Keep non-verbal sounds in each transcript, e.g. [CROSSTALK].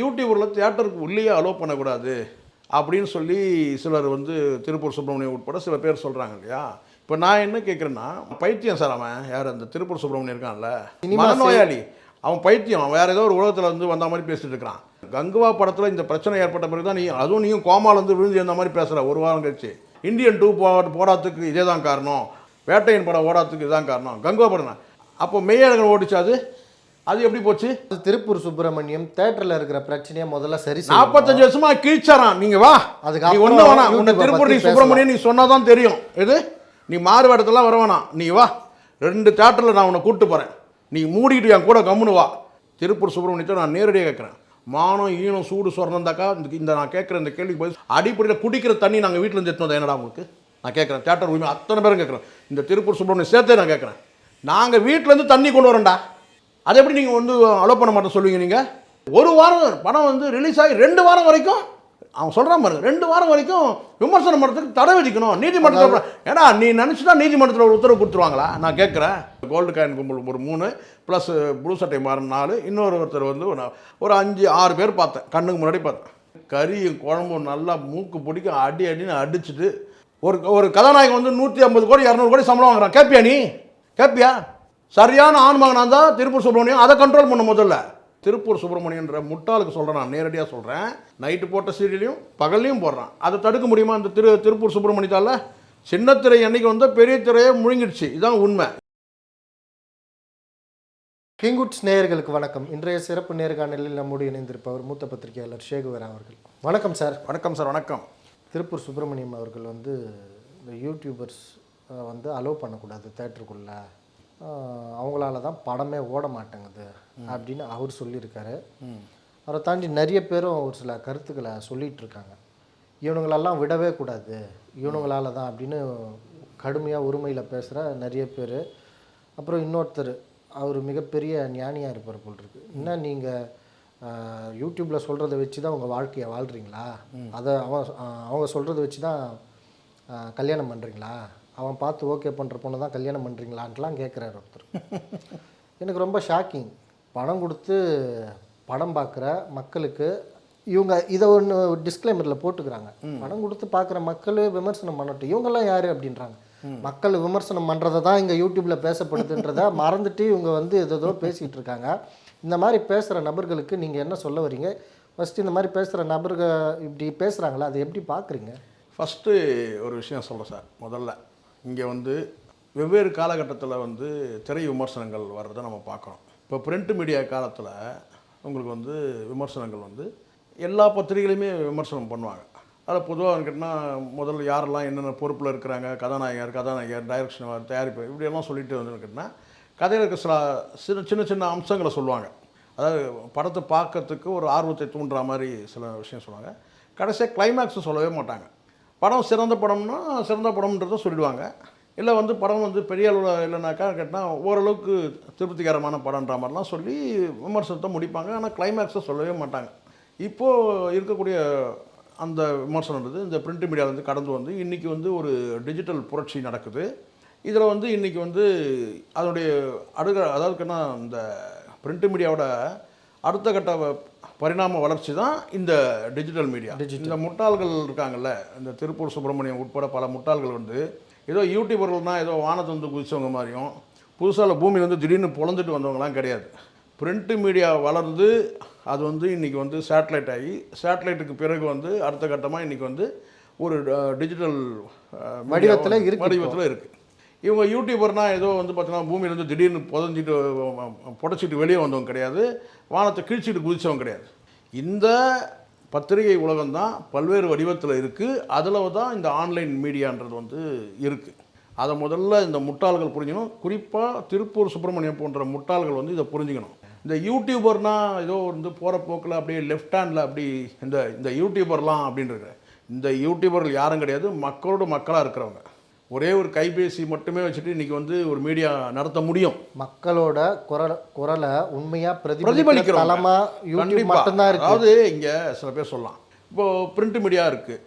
யூடியூப்பில் தியேட்டருக்கு உள்ளேயே அலோவ் பண்ணக்கூடாது அப்படின்னு சொல்லி சிலர் வந்து திருப்பூர் சுப்பிரமணியம் உட்பட சில பேர் சொல்கிறாங்க இல்லையா? இப்போ நான் என்ன கேட்குறேன்னா பைத்தியம் சார் அவன். யார் அந்த திருப்பூர் சுப்பிரமணியம் இருக்கான்ல? மனநோயாளி. அவன் பைத்தியம். வேற ஏதோ ஒரு உலகத்தில் வந்து வந்த மாதிரி பேசிட்டு இருக்கிறான் கங்குவா படத்தில் இந்த பிரச்சனை ஏற்பட்ட பிறகு தான் நீ அதுவும் நீயும் கோமால இருந்து விழுந்து இருந்த மாதிரி பேசுகிற ஒரு வாரம் கழிச்சு. இந்தியன் டூ போ போடாததுக்கு இதே தான் காரணம். வேட்டையன் படம் ஓடாததுக்கு இதுதான் காரணம். கங்குவா படம் அப்போ மெய்யழகன் ஓடிச்சு அது? அது எப்படி போச்சு? திருப்பூர் சுப்பிரமணியம் தேட்டரில் இருக்கிற பிரச்சனையை முதல்ல சரி. நாற்பத்தஞ்சு வருஷமா கீழ்ச்சாரான் நீங்க வா. அதுக்கு ஒண்ணு வேணாம். உன்னை திருப்பூர் நீ பத்தி சுப்பிரமணியன் நீ சொன்னாதான் தெரியும். எது? நீ மாறு வேடத்தெல்லாம் வர வேணாம். நீ வா. ரெண்டு தேட்டரில் நான் உன்னை கூப்பிட்டு போறேன். நீ மூடிட்டு என் கூட கம்முனு வா. திருப்பூர் சுப்பிரமணியத்தை நான் நேரடியாக கேட்குறேன். மானம் ஈனம் சூடு சொரணந்தாக்கா இந்த நான் கேட்குற இந்த கேள்விக்கு பதில் அடிப்படையில் குடிக்கிற தண்ணி நாங்கள் வீட்டில் இருந்து எடுத்து வந்தோம் என்னடா உங்களுக்கு? நான் கேட்குறேன். தேட்டர் உரிமை அத்தனை பேரும் கேட்குறேன் இந்த திருப்பூர் சுப்பிரமணியம் சேர்த்தே நான் கேட்குறேன். நாங்கள் வீட்டிலேருந்து தண்ணி கொண்டு வரோம்டா அதை எப்படி நீங்கள் வந்து அலோவ் பண்ண மாட்டேன் சொல்லுவீங்க நீங்கள் ஒரு வாரம் படம் வந்து ரிலீஸ் ஆகி ரெண்டு வாரம் வரைக்கும் அவன் சொல்கிறான் பாருங்க ரெண்டு வாரம் வரைக்கும் விமர்சனம் பண்ணுறதுக்கு தடை விதிக்கணும். நீதிமன்றத்தில் ஏடா நீ நினச்சிட்டா நீதிமன்றத்தில் ஒரு உத்தரவு கொடுத்துருவாங்களா? நான் கேட்குறேன். கோல்டு காயின் கும்பல் ஒரு மூணு ப்ளஸ் ப்ளூ சட்டை மாறன் நாலு. இன்னொரு ஒருத்தர் வந்து ஒரு- ஒரு அஞ்சு ஆறு பேர் பார்த்தேன். கண்ணுக்கு முன்னாடி பார்த்தேன். கறியும் குழம்பும் நல்லா மூக்கு பிடிக்க அடி அடின்னு அடிச்சுட்டு ஒரு ஒரு கதாநாயகன் வந்து நூற்றி ஐம்பது கோடி இரநூறு கோடி சம்பளம் வாங்குறான். கேட்பியா நீ? கேட்பியா சரியான ஆண் மகனாக தான் திருப்பூர் சுப்பிரமணியம். அதை கண்ட்ரோல் பண்ண முதல்ல. திருப்பூர் சுப்பிரமணியன்ற முட்டாளுக்கு சொல்கிறேன் நான் நேரடியாக சொல்கிறேன் நைட்டு போட்ட சீரியலையும் பகல்லையும் போடுறான். அதை தடுக்க முடியுமா அந்த திரு திருப்பூர் சுப்பிரமணியத்தால் சின்னத்திரை அன்னைக்கு வந்து பெரிய திரையை முழுங்கிடுச்சு. இதான் உண்மை. கிங்குட்ஸ் நேயர்களுக்கு வணக்கம். இன்றைய சிறப்பு நேர்காணலில் நம்முடைய இணைந்திருப்பவர் மூத்த பத்திரிகையாளர் சேகுவரா அவர்கள். வணக்கம் சார். வணக்கம் சார். வணக்கம். திருப்பூர் சுப்பிரமணியம் அவர்கள் வந்து இந்த யூடியூபர்ஸ் வந்து அலோவ் பண்ணக்கூடாது தேட்டருக்குள்ளே அவங்களால தான் படமே ஓட மாட்டேங்குது அப்படின்னு அவர் சொல்லியிருக்காரு. அவரை தாண்டி நிறைய பேரும் ஒரு சில கருத்துக்களை சொல்லிட்டு இருக்காங்க இவனுங்களெல்லாம் விடவே கூடாது. இவனுங்களால தான் அப்படின்னு கடுமையாக உரிமையில் பேசுகிற நிறைய பேர். அப்புறம் இன்னொருத்தர் அவர் மிகப்பெரிய ஞானியாக இருப்பார் போல் இருக்கு. என்ன நீங்கள் யூடியூப்பில் சொல்கிறத வச்சு தான் உங்கள் வாழ்க்கையை வாழ்கிறீங்களா அதை அவன் அவங்க சொல்கிறத வச்சு தான் கல்யாணம் பண்ணுறீங்களா அவன் பார்த்து ஓகே பண்ணுற பொண்ணு தான் கல்யாணம் பண்ணுறீங்களான்ட்டுலாம் கேட்குறாரு ஒருத்தர். [LAUGHS] எனக்கு ரொம்ப ஷாக்கிங். பணம் கொடுத்து படம் பார்க்குற மக்களுக்கு இவங்க இதை ஒன்று டிஸ்க்ளைமரில் போட்டுக்கிறாங்க. பணம் கொடுத்து பார்க்குற மக்கள் விமர்சனம் பண்ணட்டும். இவங்கெல்லாம் யார் அப்படின்றாங்க. மக்கள் விமர்சனம் பண்ணுறதை தான் இங்கே யூடியூப்பில் பேசப்படுதுன்றத [LAUGHS] மறந்துட்டு இவங்க வந்து ஏதோ பேசிகிட்டு இருக்காங்க. இந்த மாதிரி பேசுகிற நபர்களுக்கு நீங்கள் என்ன சொல்ல வரீங்க? ஃபஸ்ட்டு இந்த மாதிரி பேசுகிற நபர்கள் இப்படி பேசுகிறாங்களா அதை எப்படி பார்க்குறீங்க? ஃபஸ்ட்டு ஒரு விஷயம் சொல்கிறேன் சார். முதல்ல இங்கே வந்து வெவ்வேறு காலகட்டத்தில் வந்து திரை விமர்சனங்கள் வர்றதை நம்ம பார்க்குறோம். இப்போ பிரிண்ட் மீடியா காலத்தில் உங்களுக்கு வந்து விமர்சனங்கள் வந்து எல்லா பத்திரிகைகளுமே விமர்சனம் பண்ணுவாங்க. அதில் பொதுவாக கேட்டால் முதல்ல யாரெல்லாம் என்னென்ன பொறுப்பில் இருக்கிறாங்க கதாநாயகர் கதாநாயகர் டைரக்ஷன் தயாரிப்பு இப்படியெல்லாம் சொல்லிட்டு வந்து கேட்டால் கதையில் இருக்க சில சின்ன சின்ன சின்ன அம்சங்களை சொல்லுவாங்க. அதாவது படத்தை பார்க்கறதுக்கு ஒரு ஆர்வத்தை தூண்டுற மாதிரி சில விஷயம் சொல்லுவாங்க. கடைசியாக கிளைமேக்ஸும் சொல்லவே மாட்டாங்க. படம் சிறந்த படம்னா சிறந்த படம்ன்றதை சொல்லிடுவாங்க. இல்லை வந்து படம் வந்து பெரிய அளவில் இல்லைனாக்கா கேட்டால் ஓரளவுக்கு திருப்திகரமான படம்ன்ற மாதிரிலாம் சொல்லி விமர்சனத்தை முடிப்பாங்க. ஆனால் கிளைமேக்ஸை சொல்லவே மாட்டாங்க. இப்போது இருக்கக்கூடிய அந்த விமர்சனன்றது இந்த பிரிண்ட் மீடியாவிலேருந்து கடந்து வந்து இன்றைக்கி வந்து ஒரு டிஜிட்டல் புரட்சி நடக்குது. இதில் வந்து இன்றைக்கி வந்து அதனுடைய அடுக அதாவதுக்குன்னா இந்த பிரிண்ட் மீடியாவோட அடுத்த கட்ட பரிணாம வளர்ச்சி தான் இந்த டிஜிட்டல் மீடியா இந்த முட்டாள்கள் இருக்காங்கல்ல இந்த திருப்பூர் சுப்பிரமணியம் உட்பட பல முட்டாள்கள் வந்து ஏதோ யூடியூபர்கள்னால் ஏதோ வானத்தை வந்து குதிச்சவங்க மாதிரியும் புதுசாக வந்து திடீர்னு பொழந்துட்டு வந்தவங்கலாம் கிடையாது. பிரிண்ட் மீடியா வளர்ந்து அது வந்து இன்றைக்கி வந்து சேட்டலைட் ஆகி சேட்டலைட்டுக்கு பிறகு வந்து அடுத்த கட்டமாக இன்றைக்கி வந்து ஒரு டிஜிட்டல் வடிவத்துல. வடிவத்தில் இருக்குது இவங்க யூடியூபர்னால் ஏதோ வந்து பார்த்தீங்கன்னா பூமியிலேருந்து திடீர்னு புதஞ்சிட்டு புடச்சிட்டு வெளியே வந்தவங்க கிடையாது. வானத்தை கிழிச்சிட்டு குதித்தவங்க கிடையாது. இந்த பத்திரிகை உலகம் தான் பல்வேறு வடிவத்தில் இருக்குது அதில் தான் இந்த ஆன்லைன் மீடியான்றது வந்து இருக்குது அதை முதல்ல இந்த முட்டாள்கள் புரிஞ்சுக்கணும். குறிப்பாக திருப்பூர் சுப்பிரமணியம் போன்ற முட்டாள்கள் வந்து இதை புரிஞ்சுக்கணும். இந்த யூடியூபர்னால் ஏதோ வந்து போகிற போக்கில் அப்படியே லெஃப்ட் ஹேண்டில் அப்படி இந்த இந்த யூடியூபர்லாம் அப்படின்றது இந்த யூடியூபர்கள் யாரும் கிடையாது. மக்களோட மக்களாக இருக்கிறவங்க. ஒரே ஒரு கைபேசி மட்டுமே வச்சுட்டு இன்றைக்கி வந்து ஒரு மீடியா நடத்த முடியும். மக்களோட குரல் குரலை உண்மையாக பிரதிபலிக்கிற யூடியூப் கண்டிப்பா. மட்டும்தான் இருக்கு. அதாவது இங்கே சில பேர் சொல்லலாம். இப்போது பிரிண்ட் மீடியா இருக்குது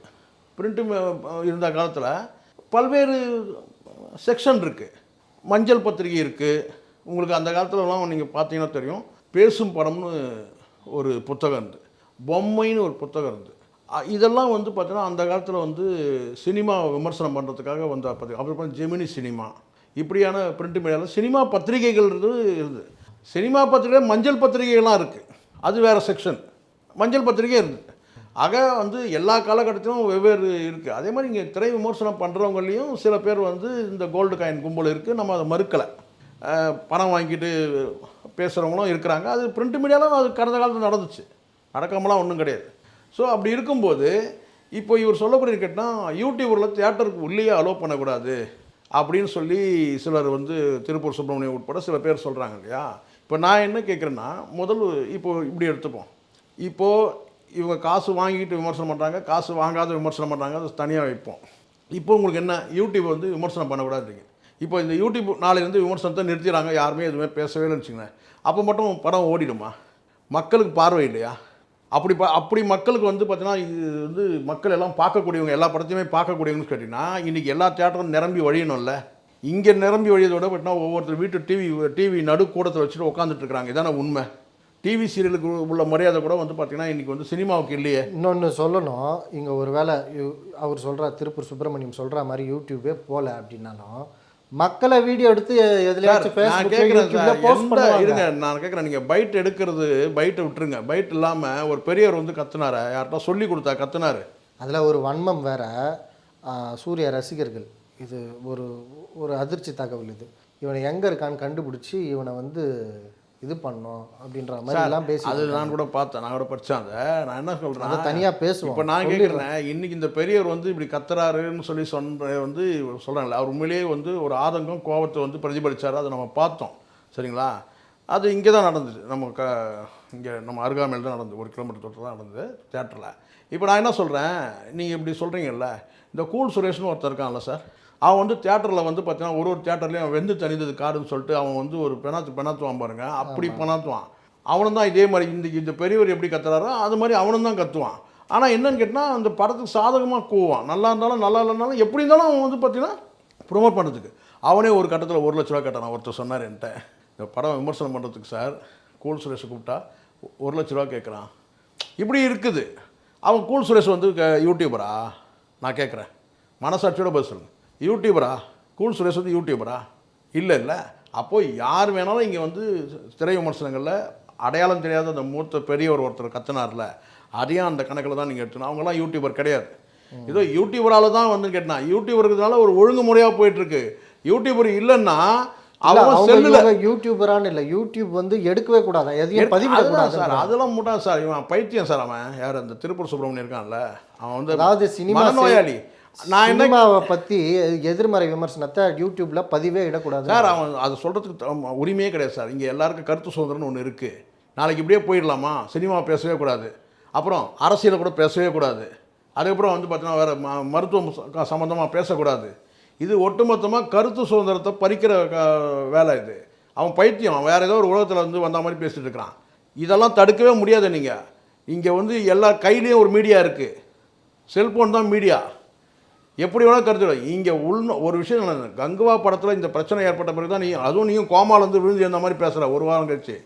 பிரிண்ட் இருந்த காலத்தில் பல்வேறு செக்ஷன் இருக்குது மஞ்சள் பத்திரிகை இருக்குது உங்களுக்கு அந்த காலத்துலலாம் நீங்கள் பார்த்தீங்கன்னா தெரியும். பேசும் படம்னு ஒரு புத்தகம் இருந்து. பொம்மைன்னு ஒரு புத்தகம் இருந்தது அ- இதெல்லாம் வந்து பார்த்தீங்கன்னா அந்த காலத்தில் வந்து சினிமா விமர்சனம் பண்ணுறதுக்காக வந்து பத்திரிகை அப்புறம் ஜெமினி சினிமா. இப்படியான பிரிண்ட் மீடியாவில் சினிமா பத்திரிகைகள்ன்றது இருந்தது சினிமா பத்திரிகை மஞ்சள் பத்திரிகைகள்லாம் இருக்குது அது வேறு செக்ஷன் மஞ்சள் பத்திரிகை இருந்தது. ஆக வந்து எல்லா காலகட்டத்திலும் வெவ்வேறு இருக்குது அதே மாதிரி இங்கே திரை விமர்சனம் பண்ணுறவங்களையும் சில பேர் வந்து இந்த கோல்டு காயின் கும்பல் இருக்குது நம்ம அதை மறுக்கலை. பணம் வாங்கிட்டு பேசுகிறவங்களும் இருக்கிறாங்க. அது பிரிண்ட் மீடியாவில் அது கடந்த காலத்தில் நடந்துச்சு. நடக்காமலாம் ஒன்றும் கிடையாது. ஸோ அப்படி இருக்கும்போது இப்போ இவர் சொல்லக்கூடிய கேட்டால் யூடியூபரில் தியேட்டருக்கு உள்ளேயே அலோவ் பண்ணக்கூடாது. அப்படின்னு சொல்லி சிலர் வந்து திருப்பூர் சுப்பிரமணியம் உட்பட சில பேர் சொல்கிறாங்க இல்லையா? இப்போ நான் என்ன கேட்குறேன்னா முதல் இப்போ இப்படி எடுத்துப்போம். இப்போது இவங்க காசு வாங்கிட்டு விமர்சனம் பண்ணுறாங்க காசு வாங்காத விமர்சனம் பண்ணுறாங்க அது தனியாக வைப்போம். இப்போ உங்களுக்கு என்ன? யூடியூப் வந்து விமர்சனம் பண்ணக்கூடாதுங்க. இப்போ இந்த யூடியூப் நாளையிலேருந்து விமர்சனத்தை நிறுத்திடுறாங்க யாருமே எதுவுமே பேசவே இல்லைன்னு வச்சுங்களேன் அப்போ மட்டும் படம் ஓடிடுமா? மக்களுக்கு பார்வை இல்லையா? அப்படி பா அப்படி மக்களுக்கு வந்து பார்த்தீங்கன்னா இது வந்து மக்கள் எல்லாம் பார்க்கக்கூடியவங்க எல்லா படத்தையுமே பார்க்கக்கூடியவங்கன்னு கேட்டிங்கன்னா இன்றைக்கி எல்லா தேட்டரும் நிரம்பி வழியணும்ல. இங்கே நிரம்பி வழியதோட பார்த்தீங்கன்னா ஒவ்வொருத்தர் வீட்டு டிவி டிவி நடுக்கூடத்தில் வச்சுட்டு உட்காந்துட்டு இதான உண்மை. டிவி சீரியலுக்கு உள்ள மரியாதை கூட வந்து பார்த்திங்கன்னா இன்றைக்கி வந்து சினிமாவுக்கு இல்லையே. இன்னொன்று சொல்லணும். இங்கே ஒரு வேளை அவர் சொல்கிற திருப்பூர் சுப்பிரமணியம் சொல்கிற மாதிரி யூடியூபே போகல அப்படின்னாலும் மக்களை வீடியோ எடுத்து எதுலையாச்சும் இருங்க நான் கேட்குறேன் நீங்கள் பைட் எடுக்கிறது பைட்டை விட்டுருங்க. பைட் இல்லாமல் ஒரு பெரியவர் வந்து கத்துனார? யார்கிட்ட சொல்லி கொடுத்தா கத்துனாரு. அதில் ஒரு வன்மம் வேற சூர்யா ரசிகர்கள். இது ஒரு ஒரு அதிர்ச்சி தகவல் இது. இவனை எங்கே இருக்கான்னு கண்டுபிடிச்சி இவனை வந்து இது பண்ணோம் அப்படின்ற மாதிரி எல்லாம் பேசி அது நான் கூட பார்த்தேன் நான் கூட படித்தேன் அதை. நான் என்ன அதை சொல்கிறேன் தனியாக பேசுவோம். இப்போ நான் கேட்குறேன் இன்னைக்கு இந்த பெரியவர் வந்து இப்படி கத்துறாருன்னு சொல்லி சொன்ன வந்து சொல்கிறாங்களே அவர் உண்மையிலேயே வந்து ஒரு ஆதங்கம் கோபத்தை வந்து பிரதிபலிச்சார். அதை நம்ம பார்த்தோம். சரிங்களா? அது இங்கே தான் நடந்தது நம்ம க இங்கே நம்ம அருகாமையில் தான் நடந்தது ஒரு கிலோமீட்டர் தொட்டு தான் நடந்தது தேட்டரில் இப்போ நான் என்ன சொல்கிறேன் நீங்கள் இப்படி சொல்கிறீங்கல்ல இந்த கூல் சுரேஷ்னு ஒருத்தர் இருக்கான்ல சார் அவன் வந்து தேட்டரில் வந்து பார்த்தீங்கன்னா ஒரு ஒரு தேட்டர்லேயும் வெந்து தணிந்தது காடுன்னு சொல்லிட்டு அவன் வந்து ஒரு பெணாத்து பெணாத்துவான் பாருங்க. அப்படி பெணாத்துவான் அவனும் தான் இதே மாதிரி இந்த இந்த பெரியவர் எப்படி கத்துறாரோ அது மாதிரி அவனும் தான் கத்துவான். ஆனால் என்னன்னு கேட்டால் அந்த படத்துக்கு சாதகமாக கூவான். நல்லா இருந்தாலும் நல்லா இல்லைனாலும் எப்படி இருந்தாலும் அவன் வந்து பார்த்தீங்கன்னா ப்ரொமோட் பண்ணுறதுக்கு அவனே ஒரு கட்டத்தில் ஒரு லட்ச ரூபா கேட்டான். ஒருத்தர் சொன்னார் என்கிட்ட. இந்த படம் விமர்சனம் பண்ணுறதுக்கு சார் கூல் சுரேஷை கூப்பிட்டா ஒரு லட்ச ரூபா கேட்குறான் இப்படி இருக்குது. அவன் கூல் சுரேஷ் வந்து க- யூடியூபரா நான் கேட்குறேன் மனசாட்சியோட பதில் யூடியூபரா கூல் சுரேஷ் வந்து யூடியூபரா இல்லை இல்லை. அப்போது யார் வேணாலும் இங்கே வந்து திரை விமர்சனங்களில் அடையாளம் தெரியாத அந்த மூத்த பெரியவர் ஒருத்தர் கத்துனார்ல அதையும் அந்த கணக்கில் தான் நீங்கள் எடுத்துக்கணும். அவங்களாம் யூடியூபர் கிடையாது. ஏதோ யூடியூபரால தான் வந்து கேட்டான் யூடியூபருக்குனால ஒரு ஒழுங்குமுறையாக போயிட்டுருக்கு. யூடியூபர் இல்லைன்னா அவங்க செல்லில் யூடியூபரான்னு இல்லை. யூடியூப் வந்து எடுக்கவே கூடாது. எதையும் பதிவிடக்கூடாது சார் அதெல்லாம் முட்டா சார். இவன் பைத்தியம் சார் அவன். யார்? அந்த திருப்பூர் சுப்பிரமணியம் இருக்கான்ல. அவன் வந்து அதாவது சினிமா மனநோயாளி. நான் என்ன சினிமாவை பற்றி எதிர்மறை விமர்சனத்தை யூடியூப்ல பதிவே இடக்கூடாது. சார் அவன் அது சொல்கிறதுக்கு உரிமையே கிடையாது சார். இங்கே எல்லாருக்கும் கருத்து சுதந்திரம்னு ஒன்று இருக்குது நாளைக்கு இப்படியே போயிடலாமா? சினிமா பேசவே கூடாது. அப்புறம் அரசியலை கூட பேசவே கூடாது. அதுக்கப்புறம் வந்து பார்த்தீங்கன்னா வேறு மருத்துவம் சம்மந்தமாக பேசக்கூடாது. இது ஒட்டுமொத்தமாக கருத்து சுதந்திரத்தை பறிக்கிற க- வேலை இது. அவன் பைத்தியம். வேறு ஏதோ ஒரு உலகத்தில் வந்து வந்த மாதிரி பேசிட்டு இருக்கிறான் இதெல்லாம் தடுக்கவே முடியாது நீங்கள் இங்கே வந்து எல்லா கையிலையும் ஒரு மீடியா இருக்குது செல்ஃபோன் தான் மீடியா. எப்படி வேணால் கருத்து இங்கே உள் ஒரு விஷயம். கங்குவா படத்தில் இந்த பிரச்சனை ஏற்பட்ட பிறகு தான் நீ அதுவும் நீயும் கோமால இருந்து விழுந்து இந்த மாதிரி பேசுகிற ஒரு வாரம் கழிச்சு.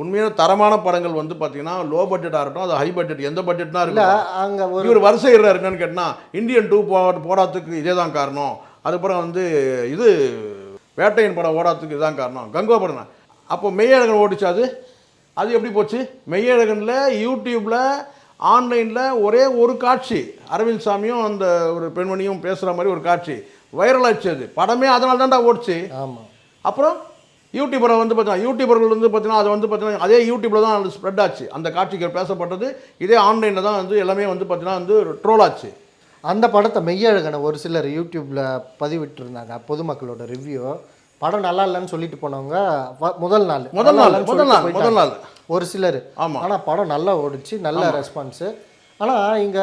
உண்மையான தரமான படங்கள் வந்து பார்த்தீங்கன்னா லோ பட்ஜெட்டாக இருக்கட்டும் அது ஹை பட்ஜெட் எந்த பட்ஜெட்னா இல்ல இருக்கு அங்க ஒரு இவர் வரிசை என்னன்னு கேட்டால் இந்தியன் டூ போ போடாததுக்கு இதே தான் காரணம். அதுக்கப்புறம் வந்து இது வேட்டையின் படம் ஓடாததுக்கு இதுதான் காரணம். கங்குவா படம் அப்போ மெய்யழகன் ஓடிச்சு அது. அது எப்படி போச்சு? மெய்யழகனில் யூடியூப்பில் ஆன்லைனில் ஒரே ஒரு காட்சி அரவிந்த் சாமியும் அந்த ஒரு பெண்மணியும் பேசுகிற மாதிரி ஒரு காட்சி வைரல் ஆச்சு அது. படமே அதனால தான்டா ஓடிச்சு. ஆமா. அப்புறம் யூடியூபரை வந்து பார்த்தீங்கன்னா யூடியூபர்கள் வந்து பார்த்தீங்கன்னா அது வந்து பார்த்தீங்கன்னா அதே யூடியூப்பில் தான் அது ஸ்ப்ரெட் ஆச்சு. அந்த காட்சிகள் பேசப்பட்டது இதே ஆன்லைனில் தான் வந்து எல்லாமே வந்து பார்த்தீங்கன்னா வந்து ட்ரோல் ஆச்சு. அந்த படத்தை மெய்யழகனை ஒரு சிலர் யூடியூப்ல பதிவிட்டிருந்தாங்க பொதுமக்களோட ரிவ்யூ படம் நல்லா இல்லைன்னு சொல்லிட்டு போனவங்க முதல் நாள். முதல் நாள் முதல் நாள் முதல். நாள். ஒரு சிலர். ஆமா. ஆனா படம் நல்லா ஓடிச்சு நல்ல ரெஸ்பான்ஸு. ஆனா இங்க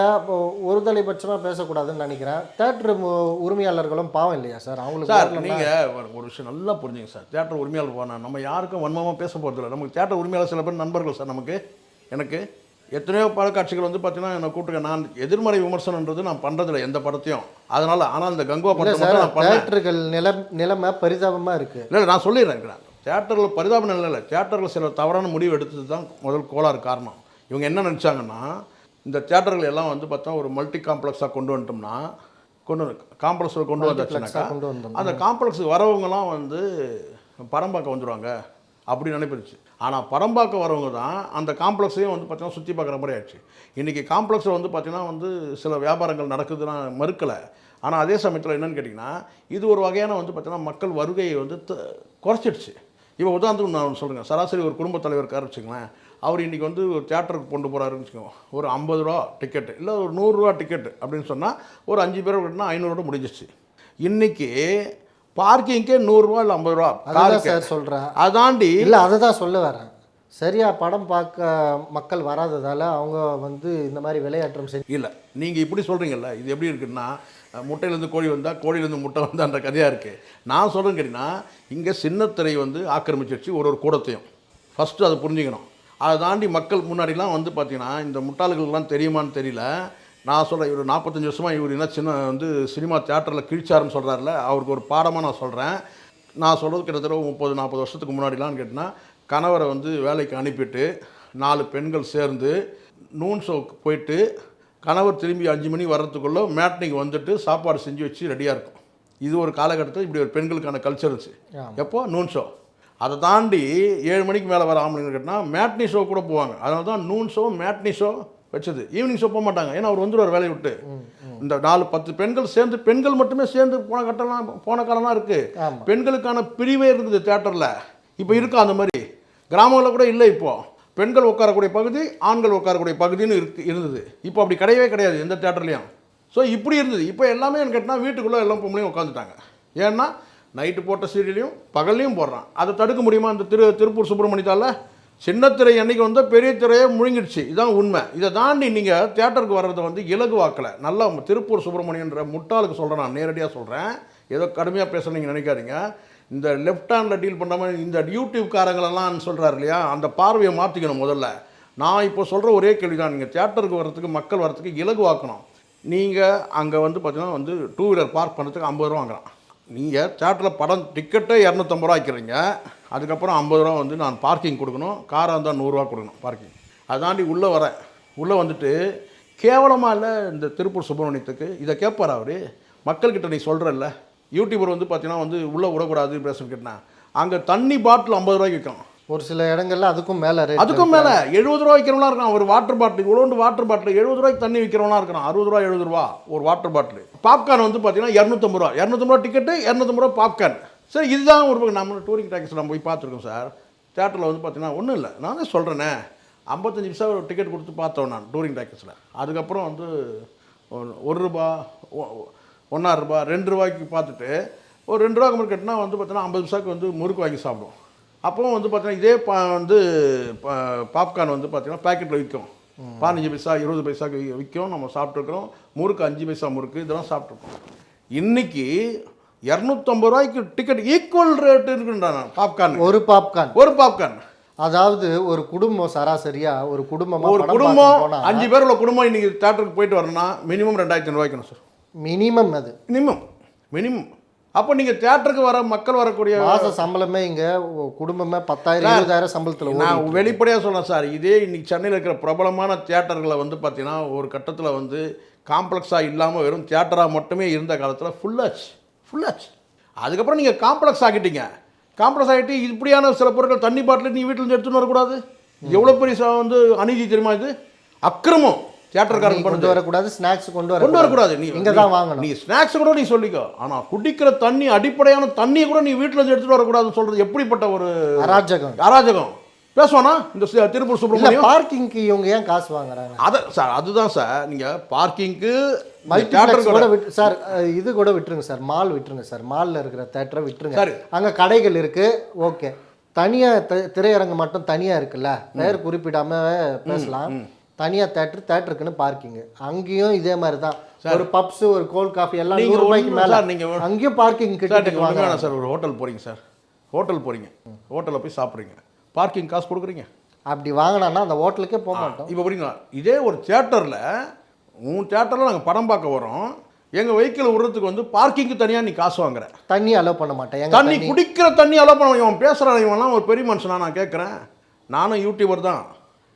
ஒரு தலைபட்சமா பேசக்கூடாதுன்னு நினைக்கிறேன். தேட்டர் உரிமையாளர்களும் பாவம் இல்லையா சார்? அவங்களுக்கு சார் நீங்கள் ஒரு ஒரு விஷயம் நல்லா புரிஞ்சுங்க சார். தேட்டர் உரிமையாளர் போனால் நம்ம யாருக்கும் வன்மமாக பேச போகிறதில்ல நமக்கு தேட்டர் உரிமையாளர் சில பேர் நண்பர்கள் சார் நமக்கு எனக்கு. எத்தனையோ படக்காட்சிகள் வந்து பார்த்தீங்கன்னா என்னை கூப்பிட்டுருக்க. நான் எதிர்மறை விமர்சனன்றது நான் பண்ணுறதில்ல எந்த படத்தையும். அதனால் ஆனால் அந்த கங்குவா இல்ல படத்தை மட்டும் நான் தேட்டர்கள் நில நிலைமை பரிதாபமா இருக்கு. இல்லை நான் சொல்லிடுறேன் தேட்டரில் பரிதாபம் இல்லை இல்லை. தேட்டரில் சில தவறான முடிவு எடுத்தது தான் முதல் கோளாறு காரணம். இவங்க என்ன நினச்சாங்கன்னா இந்த தேட்டர்கள் எல்லாம் வந்து பார்த்தா ஒரு மல்டி காம்ப்ளெக்ஸாக கொண்டு வந்துட்டோம்னா கொண்டு காம்ப்ளெக்ஸில் கொண்டு வந்தாச்சுனாக்கா அந்த காம்ப்ளெக்ஸுக்கு வரவங்கலாம் வந்து பரம்பாக்கம் வந்துடுவாங்க அப்படி நினைப்பிருச்சு ஆனால் பரம்பாக்க வரவங்க தான் அந்த காம்ப்ளெக்ஸையும் வந்து பார்த்திங்கன்னா சுற்றி பார்க்குற மாதிரி ஆயிடுச்சு. இன்றைக்கி காம்ப்ளெக்ஸில் வந்து பார்த்திங்கன்னா வந்து சில வியாபாரங்கள் நடக்குதுன்னா மறுக்கலை. ஆனால் அதே சமயத்தில் என்னென்னு கேட்டிங்கன்னா இது ஒரு வகையான வந்து பார்த்திங்கன்னா மக்கள் வருகையை வந்து த- குறைச்சிடுச்சு. இப்போ உதாரணத்துக்கு நான் சொல்கிறேன் சராசரி ஒரு குடும்பத் தலைவர் இருக்காரு வச்சுங்களேன் அவர் இன்றைக்கி வந்து ஒரு தியேட்டருக்கு கொண்டு போகிறாருன்னு வச்சுக்கோங்க. ஒரு ஐம்பது ரூபா டிக்கெட்டு இல்லை ஒரு நூறுரூவா டிக்கெட்டு அப்படின்னு சொன்னால் ஒரு அஞ்சு பேர் விட்டுனா ஐநூறுரூவா முடிஞ்சிச்சு இன்றைக்கி பார்க்கிங்க்கே நூறுரூவா இல்லை ஐம்பது ரூபா காருக்கு. சார் சொல்கிறேன் அதாண்டி இல்லை அதை தான் சொல்ல வரேன். சரியா படம் பார்க்க மக்கள் வராததால் அவங்க வந்து இந்த மாதிரி விளையாட்டம் செஞ்சு இல்லை நீங்கள் இப்படி சொல்கிறீங்கல்ல இது எப்படி இருக்குன்னா முட்டையிலேருந்து கோழி வந்தால் கோழியிலேருந்து முட்டை வந்தான்ற கதையாக இருக்குது நான் சொல்கிறேன் கேட்டிங்கன்னா இங்கே சின்னத்திரை வந்து ஆக்கிரமிச்சிருச்சு ஒரு ஒரு கூடத்தையும். ஃபஸ்ட்டு அதை புரிஞ்சுக்கணும். அதை தாண்டி மக்கள் முன்னாடிலாம் வந்து பார்த்தீங்கன்னா இந்த முட்டாள்களுக்கெல்லாம் தெரியுமான்னு தெரியல. நான் சொல்கிறேன் இவர் நாற்பத்தஞ்சு வருஷமாக இவர் என்ன சின்ன வந்து சினிமா தியேட்டரில் கிழிச்சாருன்னு சொல்கிறாருல அவருக்கு ஒரு பாடமாக நான் சொல்கிறேன் நான் சொல்கிறது கிட்டத்தட்ட முப்பது நாற்பது வருஷத்துக்கு முன்னாடிலாம் கேட்டினா கணவரை வந்து வேலைக்கு அனுப்பிட்டு நாலு பெண்கள் சேர்ந்து நூன் ஷோக்கு போயிட்டு கணவர் திரும்பி அஞ்சு மணி வர்றதுக்குள்ளே மேட்னிக்கு வந்துட்டு சாப்பாடு செஞ்சு வச்சு ரெடியாக இருக்கும். இது ஒரு காலகட்டத்தில் இப்படி ஒரு பெண்களுக்கான கல்ச்சர் இருந்துச்சு. எப்போ? Noon show. அதை தாண்டி ஏழு மணிக்கு மேலே வர ஆம்பளைங்க கேட்டால் மேட்னி ஷோ கூட போவாங்க. அதனால தான் நூன் ஷோ மேட்னி ஷோ வச்சது. ஈவினிங் ஷோ போக மாட்டாங்க. ஏன்னா அவர் வந்துடுவார் வேலையை விட்டு. இந்த நாலு பத்து பெண்கள் சேர்ந்து பெண்கள் மட்டுமே சேர்ந்து போன கட்டம்லாம் போன காலம்லாம் இருக்குது பெண்களுக்கான பிரிவே இருக்குது தேட்டரில் இப்போ இருக்கா அந்த மாதிரி? கிராமங்களில் கூட இல்லை இப்போ. பெண்கள் உட்காரக்கூடிய பகுதி ஆண்கள் உட்காரக்கூடிய பகுதின்னு இருக்கு இருந்தது. இப்போ அப்படி கிடையவே கிடையாது எந்த தேட்டர்லையும் ஸோ இப்படி இருந்தது. இப்போ எல்லாமே எனக்கு கேட்டால் வீட்டுக்குள்ளே எல்லாம் பொம்பளையும் உட்காந்துட்டாங்க. ஏன்னா நைட்டு போட்ட சீரியலையும் பகல்லையும் போடுறான். அதை தடுக்க முடியுமா? இந்த திரு திருப்பூர் சுப்பிரமணியத்தால? சின்னத்திரை அன்னைக்கு வந்து பெரிய திரையை முழுங்கிடுச்சு. இதுதான் உண்மை. இதை தாண்டி நீங்கள் தேட்டருக்கு வர்றதை வந்து இலகுவாக்கலை. நல்லா திருப்பூர் சுப்பிரமணியன்ற முட்டாளுக்கு சொல்கிறேன் நான் நேரடியாக சொல்கிறேன் ஏதோ கடுமையாக பேச நீங்கள் நினைக்காதீங்க. இந்த லெஃப்ட் ஹேண்டில் டீல் பண்ணாமல் இந்த யூடியூப்காரங்களெல்லாம் சொல்கிறாரு இல்லையா? அந்த பார்வையை மாற்றிக்கணும் முதல்ல. நான் இப்போ சொல்கிற ஒரே கேள்வி தான் நீங்கள் தேட்டருக்கு வர்றதுக்கு மக்கள் வர்றதுக்கு இலகுவாக்கணும். நீங்கள் அங்கே வந்து பார்த்தீங்கன்னா வந்து டூ வீலர் பார்க் பண்ணுறதுக்கு ஐம்பது ரூபா வாங்குறான். நீங்கள் தேட்டரில் படம் டிக்கெட்டே இரநூத்தம்பது ரூபா வைக்கிறீங்க அதுக்கப்புறம் ஐம்பது ரூபா வந்து நான் பார்க்கிங் கொடுக்கணும். காராக இருந்தால் நூறுரூவா கொடுக்கணும் பார்க்கிங் அதாண்டி உள்ளே வரேன். உள்ளே வந்துட்டு கேவலமாக இல்லை இந்த திருப்பூர் சுப்பிரமணியத்துக்கு? இதை கேட்பார் அவர்? மக்கள்கிட்ட நீ சொல்கிறல்ல யூடியூபர் வந்து பார்த்தீங்கன்னா வந்து உள்ளே விடக்கூடாது பேசுன்னு கேட்டான். அங்கே தண்ணி பாட்டில் ஐம்பது ரூபாய்க்கு விற்கும். ஒரு சில இடங்கள்ல அதுக்கும் மேலே அதுக்கும் மேலே எழுபது ரூபா விற்கிறவனா இருக்கான் ஒரு வாட்டர் பாட்டில் இவ்வளோண்டு வாட்டர் பாட்டில் எழுபது ரூபாய்க்கு தண்ணி விற்கிறவனா இருக்கிறான் அறுபது ரூபா எழுபது ரூபா ஒரு வாட்டர் பாட்டில் பாப்கார்ன் வந்து பார்த்தீங்கன்னா இரநூத்தம்பது ரூபா. இரநூத்தம்பது ரூபா டிக்கெட்டு இரநூத்தம்பது ரூபா பாப்கார்ன் சரி இதுதான் ஒரு பக்கம் நம்ம டூரிங் நம்ம போய் பார்த்துருக்கோம் சார். தேட்டரில் வந்து பார்த்தீங்கன்னா ஒன்றும் இல்லை. நானே சொல்கிறேனே ஐம்பத்தஞ்சு பைசா ஒரு டிக்கெட் கொடுத்து பார்த்தோம் நான் டூரிங் டேக்ஸில் அதுக்கப்புறம் வந்து ஒரு- ரூபா ஒன்றா ரூபா ரெண்டு ரூபாய்க்கு பார்த்துட்டு ஒரு ரெண்டு ரூபாய்க்கு முறுக்கு கட்டினா வந்து பார்த்தீங்கன்னா ஐம்பது பைசாக்கு வந்து முறுக்கு வாங்கி சாப்பிடுவோம். அப்பவும் வந்து பார்த்தீங்கன்னா இதே பா வந்து பாப்கார்ன் வந்து பார்த்தீங்கன்னா பேக்கெட்டில் விற்கும். பதினஞ்சு பைசா இருபது பைசாக்கு வி- விற்கும். நம்ம சாப்பிட்ருக்குறோம் முறுக்கு அஞ்சு பைசா முறுக்கு. இதெல்லாம் சாப்பிட்ருக்கோம் இன்னைக்கு இரநூத்தம்பது ரூபாய்க்கு டிக்கெட் ஈக்குவல் ரேட் இருக்குன்றான் பாப்கார்ன் ஒரு பாப்கார்ன் ஒரு பாப்கார்ன் அதாவது ஒரு குடும்பம் சராசரியா ஒரு குடும்பமா ஒரு குடும்பம் அஞ்சு பேர் உள்ள குடும்பம் இன்னைக்கு தேட்டருக்கு போயிட்டு வரணும்னா மினிமம் ரெண்டாயிரத்தி ஐநூறுவாய்க்கணும் சார் மினிமம் அது. மினிமம் மினிமம் அப்போ நீங்கள் தேட்டருக்கு வர மக்கள் வரக்கூடிய மாச சம்பளமே இங்க குடும்பமே பத்தாயிரம் இருபதாயிரம் சம்பளத்துல நான் வெளிப்படையாக சொல்றேன் சார். இதே இன்னைக்கு சென்னையில் இருக்கிற பிரபலமான தியேட்டர்களை வந்து பார்த்தீங்கன்னா ஒரு கட்டத்தில் வந்து காம்ப்ளெக்ஸாக இல்லாமல் வெறும் தியேட்டராக மட்டுமே இருந்த காலத்தில் ஃபுல்லாச்சு ஃபுல்லாச்சு அதுக்கப்புறம் நீங்கள் காம்ப்ளெக்ஸ் ஆக்கிட்டீங்க. காம்ப்ளெக்ஸ் ஆகிட்டு இப்படியான சில பொருட்கள் தண்ணி பாட்டில் நீ வீட்டில் இருந்து எடுத்துன்னு வரக்கூடாது. எவ்வளோ பெரிய வந்து அநீதி தெரியுமா இது? அக்கிரமம். தியேட்டர்காரங்க கொண்டு வரக்கூடாது ஸ்நாக்ஸ் கொண்டு வர கொண்டு வரக்கூடாது. நீ இங்க தான் வாங்கணும். நீ ஸ்நாக்ஸ் கூட நீ சொல்லிக்கோ. ஆனால் குடிக்கிற தண்ணி அடிப்படையான தண்ணியை கூட நீ வீட்டில் இருந்து எடுத்துகிட்டு வரக்கூடாதுன்னு சொல்கிறது எப்படிப்பட்ட ஒரு அராஜகம். அராஜகம். பேசுவானா இந்த திருப்பூர் சுப்பிரமணியம்? பார்க்கிங்க்கு இவங்க ஏன் காசு வாங்குறாங்க? அத சார் அதுதான் சார் நீங்க பார்க்கிங்க்கு மல்டிப்ளெக்ஸ் கூட விட்டு சார் இது கூட விட்டுருங்க சார் மால் விட்டுருங்க சார் மால்ல இருக்கிற தேட்டரை விட்டுருங்க. சரி. அங்க கடைகள் இருக்கு. ஓகே தனியா தி- திரையரங்கு மட்டும் தனியா இருக்குல்ல? பெயர் குறிப்பிடாம பேசலாம். தனியா தேட்டர் தேட்டருக்குன்னு பார்க்கிங் அங்கேயும் இதே மாதிரி தான் ஒரு பப்ஸ் ஒரு கோல்ட் காஃபி எல்லாம் நூறு ரூபாய்க்கு மேல. சார், நீங்க ஒரு- அங்கேயும் பார்க்கிங் கிட்ட சார் ஒரு ஹோட்டல் போறீங்க சார் ஹோட்டல் போறீங்க. ஹோட்டலில் போய் சாப்பிட்றீங்க. பார்க்கிங் காசு கொடுக்குறீங்க. அப்படி வாங்கினா அந்த ஹோட்டலுக்கே போக மாட்டோம். இப்போ புரியுங்களா இதே ஒரு தியேட்டரில் உன் தேட்டரில் நாங்கள் படம் பார்க்க வரோம். எங்கள் வெஹிக்கிள் விடுறதுக்கு வந்து பார்க்கிங்க்கு தனியாக நீ காசு வாங்குற. தண்ணி அலோவ் பண்ண மாட்டேன். தண்ணி குடிக்கிற தண்ணி அலோ பண்ண இவன் பேசுகிறான் இவன்லாம் ஒரு பெரிய மனுஷனா நான் கேட்குறேன் நானும் யூடியூபர் தான்.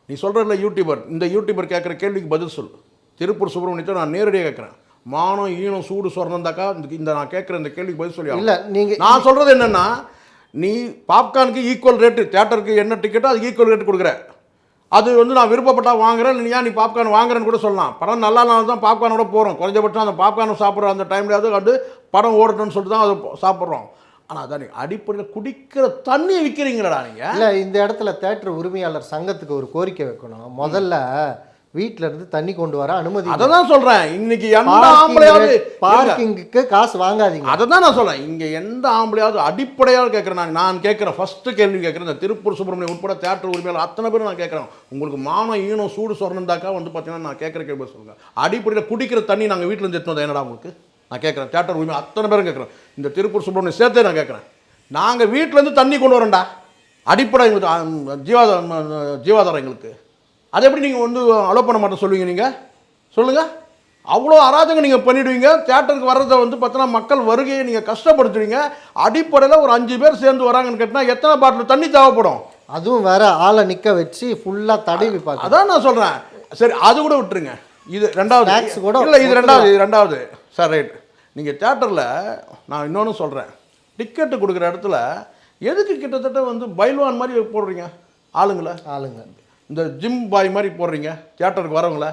நீ சொல்கிறல யூடியூபர் இந்த யூடியூபர் கேட்குற கேள்விக்கு பதில் சொல். திருப்பூர் சுப்பிரமணியத்தை நான் நேரடியாக கேட்குறேன் மானம் ஈனம் சூடு சொரணந்தாக்கா இந்த நான் கேட்குற இந்த கேள்விக்கு பதில் சொல்லி. இல்ல நீங்க நான் சொல்கிறது என்னென்னா நீ பாப்கார்னுக்கு ஈக்குவல் ரேட்டு தேட்டருக்கு என்ன டிக்கெட்டோ அதுக்கு ஈக்குவல் ரேட் கொடுக்குற. அது வந்து நான் விருப்பப்பட்டா வாங்குறேன் நீ ஏன் நீ பாப்கார்ன் வாங்குறேன்னு கூட சொல்லலாம். படம் நல்லா நாள் தான் பாப்கார்னோட போகிறோம் குறைஞ்சபட்சம் அந்த பாப்கார்னு சாப்பிட்ற அந்த டைம்லையாவது வந்து படம் ஓடணும்னு சொல்லிட்டு தான் அது சாப்பிட்றோம். ஆனால் அதான் நீங்கள் அடிப்படையில் குடிக்கிற தண்ணியை விற்கிறீங்களடா நீங்கள் இல்லை இந்த இடத்துல தேட்டர் உரிமையாளர் சங்கத்துக்கு ஒரு கோரிக்கை வைக்கணும். முதல்ல வீட்ல இருந்து தண்ணி கொண்டு வர அனுமதி அதை தான் சொல்கிறேன் இன்னைக்கு எந்த ஆம்பளையாவது இருங்க. பார்க்கிங்க்கு காசு வாங்காதீங்க. அதை தான் நான் சொல்றேன். இங்கே எந்த ஆம்பளையாவது அடிப்படையாக கேட்குறேன் நான் நான் கேட்குறேன் ஃபஸ்ட்டு கேள்வி கேட்குறேன் இந்த திருப்பூர் சுப்பிரமணியம் உட்பட தேட்டர் உரிமையாளர் அத்தனை பேரும் நான் கேட்குறேன் உங்களுக்கு மானம் ஈனம் சூடு சொரணந்தாக்கா வந்து பார்த்தீங்கன்னா நான் கேட்குற கேள்வி சொல்லுங்கள் அடிப்படையில் குடிக்கிற தண்ணி நாங்கள் வீட்டில் இருந்து எடுத்து வந்தோம் என்னடா உங்களுக்கு? நான் கேட்குறேன் தேட்டர் உரிமை அத்தனை பேரும் கேட்குறேன் இந்த திருப்பூர் சுப்பிரமணியம் சேர்த்தே நான் கேட்குறேன் நாங்கள் வீட்டிலேருந்து தண்ணி கொண்டு வரோம்டா அடிப்படை எங்களுக்கு ஜீவாதாரம் ஜீவாதாரம் எங்களுக்கு. அதை எப்படி நீங்கள் வந்து அலோவ் பண்ண மாட்டேன் சொல்லுவீங்க நீங்கள் சொல்லுங்கள் அவ்வளோ அராஜகம் நீங்கள் பண்ணிடுவீங்க. தேட்டருக்கு வர்றதை வந்து பார்த்தீங்கன்னா மக்கள் வருகையை நீங்கள் கஷ்டப்படுத்துவீங்க அடிப்படையில் ஒரு அஞ்சு பேர் சேர்ந்து வராங்கன்னு கேட்டால் எத்தனை பாட்டில் தண்ணி தேவைப்படும்? அதுவும் வேற ஆளை நிக்க வச்சு ஃபுல்லா தடவி பார்க்க அதான் நான் சொல்கிறேன் சரி அது கூட விட்டுருங்க. இது ரெண்டாவது. கூட இல்லை இது ரெண்டாவது இது ரெண்டாவது. சார் ரைட் நீங்கள் தேட்டரில் நான் இன்னொன்று சொல்கிறேன் டிக்கெட்டு கொடுக்குற இடத்துல எதுக்கு கிட்டத்தட்ட வந்து பைல்வான் மாதிரி போடுறீங்க? ஆளுங்களை? ஆளுங்க. இந்த ஜிம் பாய் மாதிரி போடுறீங்க? தியேட்டருக்கு வரவங்கள?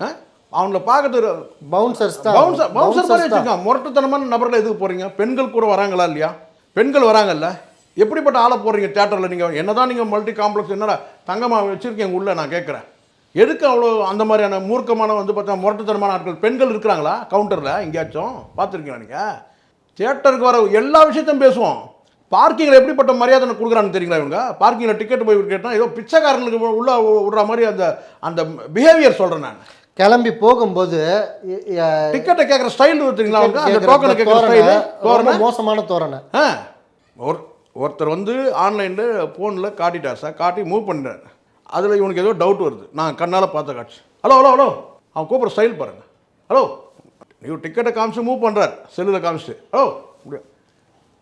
ஆ? அவங்கள பார்க்கறது பவுன்சர்ஸ் தான். பவுன்சர் பவுன்சர் மாதிரி தான். வச்சுருக்காங்க முரட்டுத்தனமான நபரில் எதுக்கு போகிறீங்க பெண்கள் கூட வராங்களா இல்லையா? பெண்கள் வராங்கல்ல? எப்படிப்பட்ட ஆளை போடுறீங்க தேட்டரில் நீங்கள் என்னதான் நீங்கள் மல்டி காம்ப்ளெக்ஸ் என்னடா தங்கமாக வச்சுருக்கீங்க உள்ள நான் கேட்குறேன். எதுக்கு அவ்வளோ அந்த மாதிரியான மூர்க்கமான வந்து பார்த்தா முரட்டுத்தனமான ஆட்கள்? பெண்கள் இருக்கிறாங்களா? கவுண்டரில் எங்கேயாச்சும்? பார்த்துருக்கீங்களா நீங்கள் தியேட்டருக்கு வர எல்லா விஷயத்தையும் பேசுவோம். பார்க்கிங்கில் எப்படிப்பட்ட மரியாதை கொடுக்குறான்னு தெரியுங்களா இவங்க? பார்க்கிங்கில் டிக்கெட் போய் கேட்டால் ஏதோ பிச்சைக்காரங்களுக்கு உள்ள விடுற மாதிரி அந்த அந்த பிஹேவியர் சொல்கிறேன் நான். கிளம்பி போகும்போது டிக்கெட்டை கேட்குற ஸ்டைல் தெரியுங்களா அவங்க? அந்த டோக்கனை கேட்குற ஸ்டைலு தோரணை. மோசமான தோரணை. ஆ. ஒரு ஒருத்தர் வந்து ஆன்லைனில் ஃபோனில் காட்டிட்டார் சார். காட்டி மூவ் பண்ணுறாரு அதில் இவனுக்கு ஏதோ டவுட் வருது. நான் கண்ணால் பார்த்த காட்சி. ஹலோ ஹலோ ஹலோ அவன் கூப்பிட்ற ஸ்டைல் பாருங்கள் ஹலோ இவர் டிக்கெட்டை காமிச்சு மூவ் பண்ணுறார் செல்லில் காமிச்சு ஹலோ இப்படி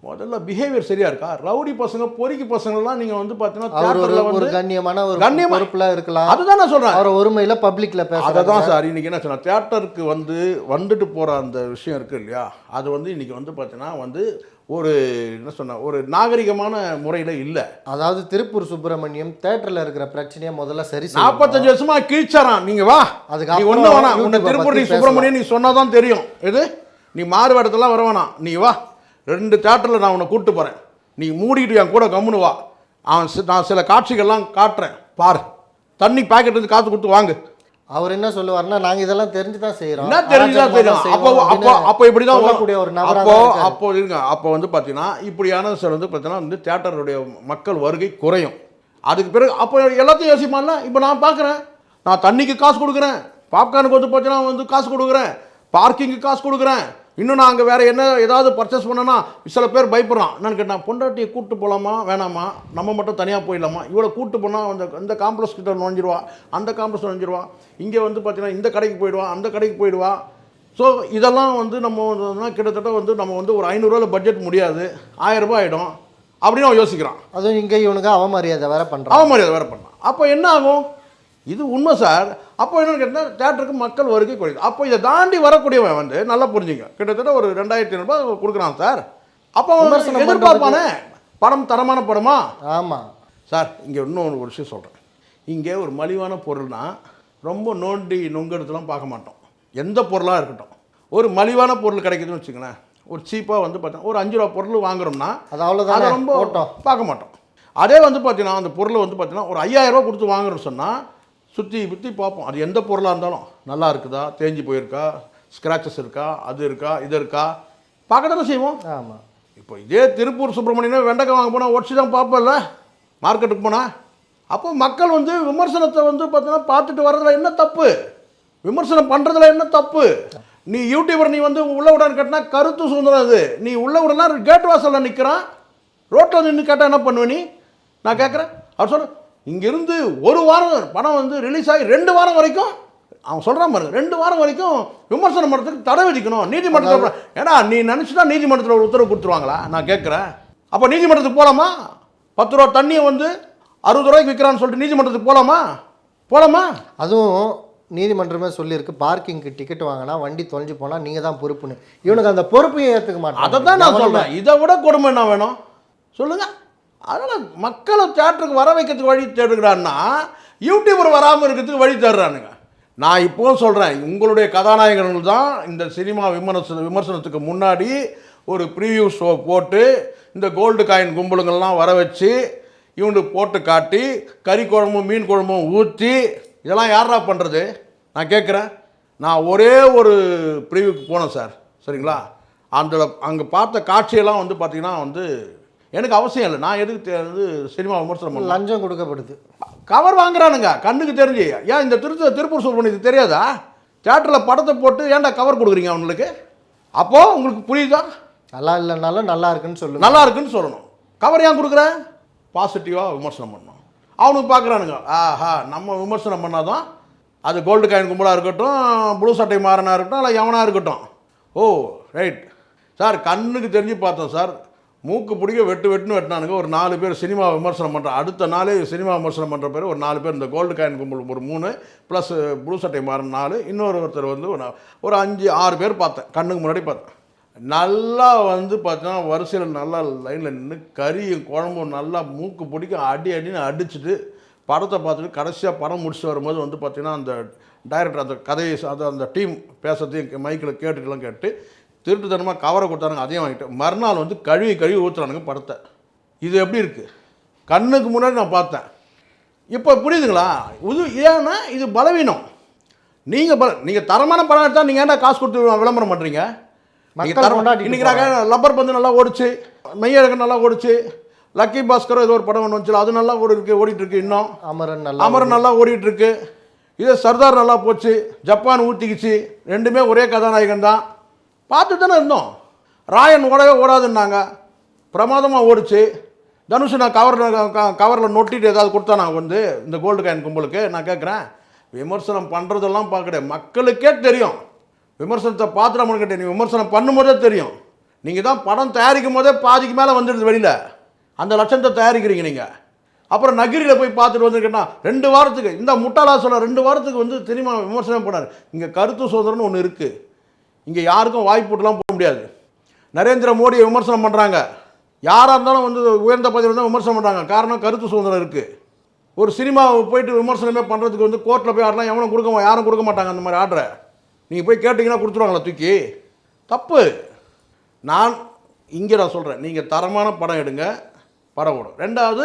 முதல்ல பிஹேவியர் சரியா இருக்கா? ரவுடி பசங்க பொறுக்கி பசங்கள்லாம் நீங்கள் வந்து பார்த்தீங்கன்னா அவர் ஒரு கண்ணியமான ஒரு கண்ணியமா- பொறுப்புல இருக்கலாம். அதுதான் நான் சொல்கிறேன் அவர் ஒருமையில பப்ளிக்ல அதை பேசுறாரு. தான் சார் இன்னைக்கு என்ன சொன்ன தியேட்டருக்கு வந்து வந்துட்டு போகிற அந்த விஷயம் இருக்குது இல்லையா? அது வந்து இன்னைக்கு வந்து பார்த்தீங்கன்னா வந்து ஒரு என்ன சொன்ன ஒரு நாகரிகமான முறையில் இல்லை. அதாவது திருப்பூர் சுப்பிரமணியம் தேட்டர்ல இருக்கிற பிரச்சனையை முதல்ல சரி. நாற்பத்தஞ்சு வருஷமா கீழ்ச்சாரான் நீங்க வா. அதுக்கு ஒன்றும் வேணாம். உன்னை திருப்பூர் நீ பத்தி சுப்பிரமணியன் நீ சொன்னாதான் தெரியும். எது? நீ மாறு வர வேணாம். நீ வா. ரெண்டு தேட்டரில் நான் உன்னை கூப்பிட்டு போகிறேன் நீ மூடிட்டு என் கூட கம்முன்னு வா. அவன் நான் சில காட்சிகள்லாம் காட்டுறேன். பாரு. தண்ணி பாக்கெட் இருந்து காசு கொடுத்து வாங்கு. அவர் என்ன சொல்லுவாருன்னா நாங்க இதெல்லாம் தெரிஞ்சு தான் செய்யறோம் என்ன தெரிஞ்சுதான் தெரியும் அப்போ அப்போ அப்போ இப்படி தான் சொல்லக்கூடிய ஒரு நபரா அப்போ தான். அப்போ இருங்க. அப்போ வந்து பார்த்தீங்கன்னா இப்படியான சில வந்து பார்த்தீங்கன்னா வந்து தியேட்டருடைய மக்கள் வருகை குறையும். அதுக்கு பிறகு அப்போ எல்லாத்தையும் யோசிப்பான்ல? இப்போ நான் பார்க்குறேன் நான் தண்ணிக்கு காசு கொடுக்குறேன். பாப்கார்னுக்கு வந்து பார்த்தீங்கன்னா வந்து காசு கொடுக்குறேன். பார்க்கிங்க்கு காசு கொடுக்குறேன். இன்னும் நான் அங்கே வேறு என்ன ஏதாவது பர்ச்சேஸ் பண்ணனா சில பேர் பயப்படுறான். என்னன்னு கேட்டான் பொண்டாட்டியை கூப்பிட்டு போகலாமா வேணாமா? நம்ம மட்டும் தனியாக போயிடலாமா? இவ்வளோ கூப்பிட்டு போனால் அந்த இந்த காம்ப்ளெக்ஸ் கிட்ட நுழைஞ்சிருவா. அந்த காம்ப்ளெக்ஸ் நுழைஞ்சிருவா. இங்கே வந்து பார்த்தீங்கன்னா இந்த கடைக்கு போயிடுவா அந்த கடைக்கு போயிடுவா. ஸோ இதெல்லாம் வந்து நம்ம வந்து கிட்டத்தட்ட வந்து நம்ம வந்து ஒரு ஐநூறுரூவா பட்ஜெட் முடியாது. ஆயிரம் ரூபாய் ஆகிடும் அப்படின்னு அவன் யோசிக்கிறான். அதுவும் இங்க இவனுக்கு அவமரியாதை வேற பண்றான். அவன் மரியாதை வேறு பண்ணான் அப்போ என்ன ஆகும்? இது உண்மை சார். அப்போ என்னன்னு கேட்டால் தேட்டருக்கு மக்கள் வருகை குறையுது. அப்போ இதை தாண்டி வரக்கூடியவன் வந்து நல்லா புரிஞ்சுங்க. கிட்டத்தட்ட ஒரு ரெண்டாயிரத்தி ஐநூறுபா கொடுக்குறான் சார். அப்போ எதிர்பார்ப்பானே. படம் தரமான படமா? ஆமா. சார் இங்கே இன்னும் ஒரு விஷயம் சொல்கிறேன் இங்கே ஒரு மலிவான பொருள்னா ரொம்ப நோண்டி நொங்கெடுத்துலாம் பார்க்க மாட்டோம். எந்த பொருளாக இருக்கட்டும். ஒரு மலிவான பொருள் கிடைக்குதுன்னு வச்சுங்களேன் ஒரு சீப்பாக வந்து பார்த்தீங்கன்னா ஒரு அஞ்சு ரூபா பொருள் வாங்குறோம்னா அது அவ்வளவுதானே? அதை ரொம்ப பார்க்க மாட்டோம். அதே வந்து பார்த்தீங்கன்னா அந்த பொருளை வந்து பார்த்தீங்கன்னா ஒரு 5000 ரூபாய் கொடுத்து வாங்குறோம்னு சொன்னால் சுற்றி புத்தி பார்ப்போம். அது எந்த பொருளாக இருந்தாலும் நல்லா இருக்குதா? தேஞ்சு போயிருக்கா? ஸ்க்ராச்சஸ் இருக்கா? அது இருக்கா? இது இருக்கா? பார்க்க தானே செய்வோம். ஆமா. இப்போ இதே திருப்பூர் சுப்பிரமணியன் வெண்டைக்காய் வாங்க போனால் ஒடிச்சு தான் பார்ப்போம்ல. மார்க்கெட்டுக்கு போனால் அப்போ மக்கள் வந்து விமர்சனத்தை வந்து பார்த்தீங்கன்னா பார்த்துட்டு வர்றதுல என்ன தப்பு? விமர்சனம் பண்ணுறதுல என்ன தப்பு? நீ யூடியூபர் நீ வந்து உள்ள விடான்னு கேட்டினா கருத்து சுதந்திரம் அது. நீ உள்ள விடனா கேட் வாசலில் நிற்கிறான் ரோட்டில் நின்று கேட்டால் என்ன பண்ணுவ நீ? நான் கேட்குறேன் அவர் சொல்ற இங்கேருந்து ஒரு வாரம் படம் வந்து ரிலீஸ் ஆகி ரெண்டு வாரம் வரைக்கும் அவன் சொல்கிறான் பாருங்க ரெண்டு வாரம் வரைக்கும் விமர்சனம் பண்ணுறதுக்கு தடை விதிக்கணும். நீதிமன்றத்தில் ஏன்னா நீ நினச்சிட்டா நீதிமன்றத்தில் ஒரு உத்தரவு கொடுத்துருவாங்களா? நான் கேட்குறேன். அப்போ நீதிமன்றத்துக்கு போகலாமா பத்து ரூபா தண்ணியை வந்து அறுபது ரூபாய்க்கு விற்கிறான்னு சொல்லிட்டு நீதிமன்றத்துக்கு போகலாமா போலாமா? அதுவும் நீதிமன்றமே சொல்லியிருக்கு பார்க்கிங்க்கு டிக்கெட் வாங்கினா வண்டி தொலைஞ்சு போனால் நீங்கள் தான் பொறுப்புன்னு. இவனுக்கு அந்த பொறுப்பையும் ஏற்றுக்க மாட்டான் அதை தான் நான் சொல்கிறேன் இதை விட கொடுமை என்ன வேணும்? சொல்லுங்க. அதனால் மக்களை தேட்டருக்கு வர வைக்கிறதுக்கு வழி தேடுகிறான்னா யூடியூபர் வராமல் இருக்கிறதுக்கு வழி தேடுறானுங்க. நான் இப்போவும் சொல்கிறேன் உங்களுடைய கதாநாயகர்கள் தான் இந்த சினிமா விமர்சன விமர்சனத்துக்கு முன்னாடி ஒரு ப்ரீவியூ ஷோ போட்டு இந்த கோல்டு காயின் கும்பலுங்கள்லாம் வர வச்சு இவனுக்கு போட்டு காட்டி கறி குழம்பும் மீன் குழம்பும் ஊற்றி இதெல்லாம் யாரா பண்ணுறது நான் கேட்குறேன். நான் ஒரே ஒரு ப்ரீவியூக்கு போனேன் சார் சரிங்களா? அந்த அங்கே பார்த்த காட்சியெல்லாம் வந்து பார்த்திங்கன்னா வந்து எனக்கு அவசியம் இல்லை. நான் எதுக்கு வந்து சினிமா விமர்சனம் லஞ்சம் கொடுக்கப்படுது. கவர் வாங்குறானுங்க. கண்ணுக்கு தெரிஞ்சு. ஏன் இந்த திரு திருப்பூர் சுப்பிரமணியத்துக்கு தெரியாதா? தேட்டரில் படத்தை போட்டு ஏன்டா கவர் கொடுக்குறீங்க அவங்களுக்கு அப்போது உங்களுக்கு புரியுதா? நல்லா இல்லைனாலும் நல்லா இருக்குன்னு சொல்லுங்க. நல்லா இருக்குன்னு சொல்லணும். கவர் ஏன் கொடுக்குற? பாசிட்டிவாக விமர்சனம் பண்ணணும். அவனுக்கு பார்க்குறானுங்க. ஆஹா நம்ம விமர்சனம் பண்ணாதான் அது கோல்டு காயின் கும்பலாக இருக்கட்டும் ப்ளூ சட்டை மாறனா இருக்கட்டும் இல்லை எவனாக இருக்கட்டும். ஓ ரைட் சார் கண்ணுக்கு தெரிஞ்சு பார்த்தோம் சார். மூக்கு பிடிக்க வெட்டு வெட்டுன்னு வெட்டினானுங்க. ஒரு நாலு பேர் சினிமா விமர்சனம் பண்ணுற அடுத்த நாளே சினிமா விமர்சனம் பண்ணுற பேர் ஒரு நாலு பேர் இந்த கோல்டு காயின் கும்பல் ஒரு மூணு ப்ளஸ் ப்ளூ சட்டை மாறின நாலு இன்னொரு ஒருத்தர் வந்து ஒரு அஞ்சு ஆறு பேர் பார்த்தேன். கண்ணுக்கு முன்னாடி பார்த்தேன். நல்லா வந்து பார்த்தீங்கன்னா வரிசையில் நல்லா லைனில் நின்று கறியும் குழம்பும் நல்லா மூக்கு பிடிக்க அடி அடின்னு அடிச்சுட்டு படத்தை பார்த்துட்டு கடைசியாக படம் முடிச்சுட்டு வரும்போது வந்து பார்த்திங்கன்னா அந்த டைரக்டர் அந்த கதையை அந்த அது அந்த டீம் பேசுறதையும் மைக்கில் கேட்டுட்டுலாம் கேட்டு திருட்டுத்தனமாக கவரை கொடுத்தானுங்க அதையும் வாங்கிட்டு. மறுநாள் வந்து கழுவி கழுவி ஊற்றுறானுங்க படத்தை. இது எப்படி இருக்குது கண்ணுக்கு முன்னாடி நான் பார்த்தேன். இப்போ புரியுதுங்களா? இது ஏன்னா இது பலவீனம். நீங்கள் பல நீங்கள் தரமான படம் எடுத்தால் நீங்கள் ஏன்டா காசு கொடுத்து விளம்பரம் பண்ணுறீங்க இன்னைக்கு லப்பர் பந்து நல்லா ஓடிச்சு. மெய்யழகன் நல்லா ஓடிச்சு. லக்கி பாஸ்கர் ஏதோ ஒரு படம் ஒன்று வந்துச்சு அது நல்லா ஓடி இருக்கு ஓடிட்டு இருக்கு இன்னும். அமரன் நல்லா அமரன் நல்லா ஓடிட்டு இருக்கு. இதே சர்தார் நல்லா போச்சு. ஜப்பான் ஊற்றிக்கிச்சு ரெண்டுமே ஒரே கதாநாயகன் தான் பார்த்து தானே இருந்தோம். ராயன் ஓடவே ஓடாதுன்னாங்க. பிரமாதமாக ஓடிச்சு. தனுஷ் நான் கவரில் கவரில் நொட்டிட்டு ஏதாவது கொடுத்தா நான் வந்து இந்த கோல்டு காயின் கும்பலுக்கு நான் கேட்குறேன் விமர்சனம் பண்ணுறதெல்லாம் பார்க்கல மக்களுக்கே தெரியும். விமர்சனத்தை பார்த்துட்டு கேட்டேன். நீ விமர்சனம் பண்ணும்போதே தெரியும். நீங்கள் தான் படம் தயாரிக்கும் போதே பாதிக்கு மேலே வந்துடுது வெளியில். அந்த லட்சத்தை தயாரிக்கிறீங்க நீங்கள் அப்புறம் நகிரியில் போய் பார்த்துட்டு வந்துருக்கேன்னா ரெண்டு வாரத்துக்கு இந்த முட்டாளா சொல்ல ரெண்டு வாரத்துக்கு வந்து சினிமா விமர்சனம் பண்ணார். இங்கே கருத்து சுதந்திரம்னு ஒன்று இருக்குது இங்கே யாருக்கும் வாய்ப்புட்டுலாம் போட முடியாது. நரேந்திர மோடியை விமர்சனம் பண்ணுறாங்க யாராக இருந்தாலும் வந்து உயர்ந்த பதவியில் தான் விமர்சனம் பண்ணுறாங்க காரணம் கருத்து சுதந்திரம் இருக்குது ஒரு சினிமாவை போயிட்டு விமர்சனமே பண்ணுறதுக்கு வந்து கோர்ட்டில் போய் ஆடலாம் எவனும் கொடுக்க யாரும் கொடுக்க மாட்டாங்க அந்த மாதிரி ஆர்டரை. நீங்கள் போய் கேட்டிங்கன்னா கொடுத்துருவாங்களா தூக்கி? தப்பு. நான் இங்கே நான் சொல்கிறேன் நீங்கள் தரமான படம் எடுங்க படம் ஓடும். ரெண்டாவது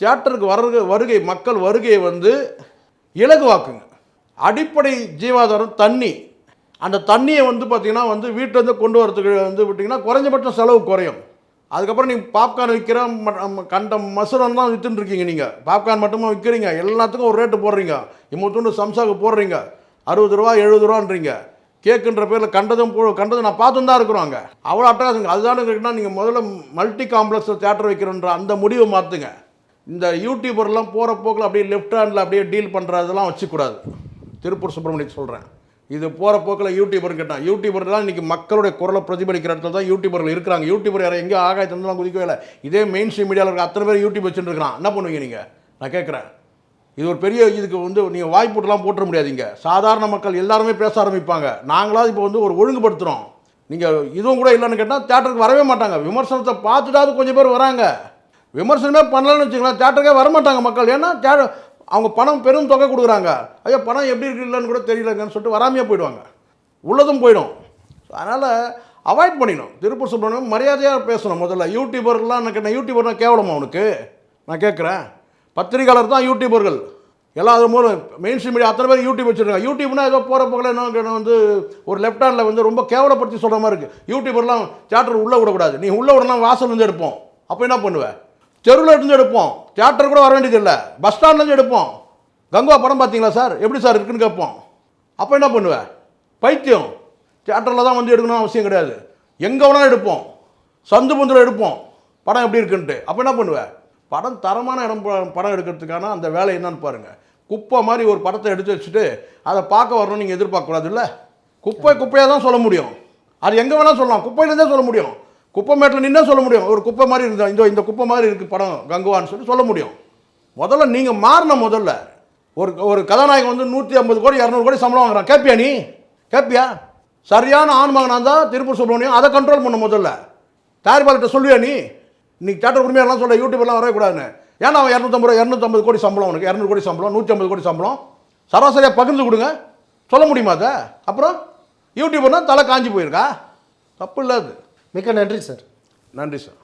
தியேட்டருக்கு வருகை வருகை மக்கள் வருகையை வந்து இலகுவாக்குங்க. அடிப்படை ஜீவாதாரம் தண்ணி. அந்த தண்ணியை வந்து பார்த்திங்கன்னா வந்து வீட்டிலேருந்து கொண்டு வரதுக்கு வந்து விட்டிங்கன்னா குறைஞ்சபட்சம் செலவு குறையும். அதுக்கப்புறம் நீங்கள் பாப்கார்ன் விற்கிற கண்ட மசுரம் தான் விற்றுன்னு இருக்கீங்க நீங்கள் பாப்கார்ன் மட்டுமா விற்கிறீங்க எல்லாத்துக்கும் ஒரு ரேட்டு போடுறீங்க. இம்மத்தூண்டு சம்சாவுக்கு போடுறீங்க. அறுபது ரூபா எழுபது ரூபான்றீங்க. கேக்குன்ற பேரில் கண்டதும் போ கண்டதும் நான் பார்த்து தான் இருக்கிறோம் அங்கே. அவ்வளோ அட்டகாசங்க. அதுதான் இருக்குன்னா நீங்கள் முதல்ல மல்டி காம்ப்ளெக்ஸில் தேட்டர் வைக்கிறன்ற அந்த முடிவை மாற்றுங்க இந்த யூடியூபர்லாம் போகிற போக்கில் அப்படியே லெஃப்ட் ஹேண்டில் அப்படியே டீல் பண்ணுறதெல்லாம் வச்சுக்கூடாது. திருப்பூர் சுப்பிரமணியக்கு சொல்கிறேன் இது போகிற போக்கில் யூடியூபர்னு கேட்டான். யூடியூபர்லாம் இன்றைக்கி மக்களுடைய குரலை பிரதிபலிக்கிற இடத்துல தான் யூடியூபர்கள் இருக்கிறாங்க. யூடியூபர் யாரை எங்கேயும் ஆகாயத்திலாம் குதிக்கவே இல்லை. இதே மெயின் ஸ்ட்ரீம் மீடியாவில் இருக்க அத்தனை பேர் யூடியூப் வச்சுட்டு என்ன பண்ணுவீங்க நீங்கள் நான் கேட்குறேன். இது ஒரு பெரிய இதுக்கு வந்து நீங்கள் வாய்ப்புட்டுலாம் போட்டுற முடியாதீங்க சாதாரண மக்கள் எல்லாருமே பேச ஆரம்பிப்பாங்க. நாங்களாவது இப்போ வந்து ஒரு ஒழுங்குபடுத்துகிறோம் நீங்கள் இதுவும் கூட இல்லைன்னு கேட்டால் தேட்டருக்கு வரவே மாட்டாங்க. விமர்சனத்தை பார்த்துட்டாவது கொஞ்சம் பேர் வராங்க. விமர்சனமே பண்ணலன்னு வச்சுக்கலாம் தேட்டருக்கே வரமாட்டாங்க மக்கள். ஏன்னா தே அவங்க பணம் பெரும் தொகை கொடுக்குறாங்க. ஐயோ பணம் எப்படி இருக்குல்லன்னு கூட தெரியலங்கன்னு சொல்லிட்டு வராமையே போயிடுவாங்க. உள்ளதும் போயிடும். அதனால் அவாய்ட் பண்ணிடணும் திருப்பூர் சுப்பிரமணியம் மரியாதையாக பேசணும். முதல்ல யூடியூபர்லாம் நான் யூடியூபர்னா கேவலமா அவனுக்கு நான் கேட்குறேன். பத்திரிகையாளர் தான் யூடியூபர்கள் எல்லா அது மூலம் மெயின் ஸ்ட்ரீம் மீடியா அத்தனை பேர் யூடியூப் வச்சுருக்காங்க. யூடியூப்னா ஏதோ போகிற போகல என்ன வந்து ஒரு லெஃப்ட் ஹேண்டில் வந்து ரொம்ப கேவலப்படுத்தி சொல்கிற மாதிரி இருக்குது யூடியூபர்லாம் தேட்டர் உள்ளே விடக்கூடாது. நீ உள்ளே விடலாம் வாசல் வந்து எடுப்போம். அப்போ என்ன பண்ணுவேன் தெருவில் இருந்து எடுப்போம். தியேட்டர் கூட வர வேண்டியதில்லை. பஸ் ஸ்டாண்ட்லேருந்து எடுப்போம். கங்குவா படம் பார்த்தீங்களா சார்? எப்படி சார் இருக்குன்னு கேட்போம். அப்போ என்ன பண்ணுவேன் பைத்தியம். தியேட்டரில் தான் வந்து எடுக்கணும் அவசியம் கிடையாது. எங்கே வேணாலும் எடுப்போம். சந்து பந்தில் எடுப்போம். படம் எப்படி இருக்குன்ட்டு. அப்போ என்ன பண்ணுவேன் படம் தரமான இடம் படம் எடுக்கிறதுக்கான அந்த வேலை என்னன்னு பாருங்கள் குப்பை மாதிரி ஒரு படத்தை எடுத்து வச்சுட்டு அதை பார்க்க வரணும்னு நீங்கள் எதிர்பார்க்கக்கூடாது இல்லை? குப்பை குப்பையாக தான் சொல்ல முடியும். அது எங்கே வேணால் சொல்லலாம். குப்பையிலேருந்தே சொல்ல முடியும். குப்பை மேட்டில் நின்னே சொல்ல முடியும். ஒரு குப்பை மாதிரி இருந்தா இந்த இந்த குப்பை மாதிரி இருக்குது படம் கங்குவான்னு சொல்லி சொல்ல முடியும். முதல்ல நீங்கள் மாறின முதல்ல ஒரு ஒரு கதாநாயகன் வந்து நூற்றி ஐம்பது கோடி இரநூறு கோடி சம்பளம் வாங்குறான். கேட்பியா நீ? கேட்பியா சரியான ஆண் இருந்தால் திருப்பூர் சுப்ரமணியம் அதை கண்ட்ரோல் பண்ண முதல்ல. தயாரிப்பாளர்கிட்ட சொல்லுவியா நீ? இன்னைக்கு தேட்டர் உரிமையெல்லாம் சொல்ல யூடியூப்லாம் வரவே கூடாதுன்னு. ஏன்னா அவன் இரநூத்தம்பது ரூபா இரநூத்தம்பது கோடி சம்பளம் உனக்கு இரநூறு கோடி சம்பளம் நூற்றி ஐம்பது கோடி சம்பளம். சராசரியாக பகிர்ந்து கொடுங்க. சொல்ல முடியுமா அதை? அப்புறம் யூடியூபர்னா தலை காஞ்சி போயிருக்கா? தப்பு இல்லாது மிக்க நன்றி சார். நன்றி சார்.